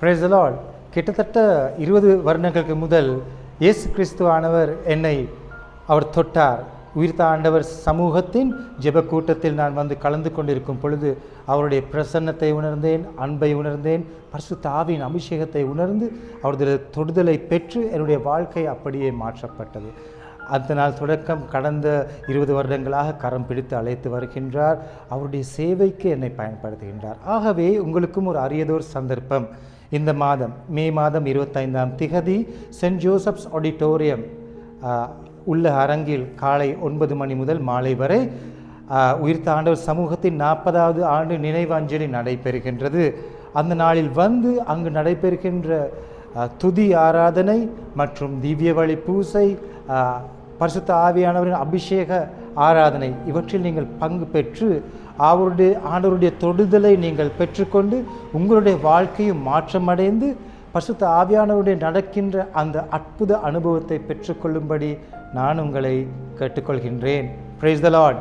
Price Lord கிட்டத்தட்ட இருபது வருடங்களுக்கு முதல் இயேசு கிறிஸ்துவானவர் என்னை அவர் தொட்டார். உயிர்த்த ஆண்டவர் சமூகத்தின் ஜெப கூட்டத்தில் நான் வந்து கலந்து கொண்டிருக்கும் பொழுது அவருடைய பிரசன்னத்தை உணர்ந்தேன் அன்பை உணர்ந்தேன் பரிசு தாவின் அபிஷேகத்தை உணர்ந்து அவரது தொடுதலை பெற்று என்னுடைய வாழ்க்கை அப்படியே மாற்றப்பட்டது. அந்த நாள் தொடக்கம் கடந்த இருபது வருடங்களாக கரம் பிடித்து அழைத்து வருகின்றார். அவருடைய சேவைக்கு என்னை பயன்படுத்துகின்றார். ஆகவே உங்களுக்கும் ஒரு அரியதோர் சந்தர்ப்பம். இந்த மாதம் மே மாதம் இருபத்தைந்தாம் திகதி சென்ட் ஜோசப்ஸ் ஆடிட்டோரியம் உள்ள அரங்கில் காலை ஒன்பது மணி முதல் மாலை வரை ஆஹ், உயிர்த்த ஆண்டவர் சமூகத்தின் நாற்பதாவது ஆண்டு நினைவாஞ்சலி நடைபெறுகின்றது. அந்த நாளில் வந்து அங்கு நடைபெறுகின்ற துதி ஆராதனை மற்றும் திவ்ய வழி பூசை பரிசுத்த ஆவியானவரின் அபிஷேக ஆராதனை. இவற்றில் நீங்கள் பங்கு பெற்று அவருடைய ஆண்டவருடைய தொடுதலை நீங்கள் பெற்றுக்கொண்டு உங்களுடைய வாழ்க்கையும் மாற்றமடைந்து பசுத்த ஆவியானவருடைய நடக்கின்ற அந்த அற்புத அனுபவத்தை பெற்றுக்கொள்ளும்படி நான் உங்களை கேட்டுக்கொள்கின்றேன். Praise the Lord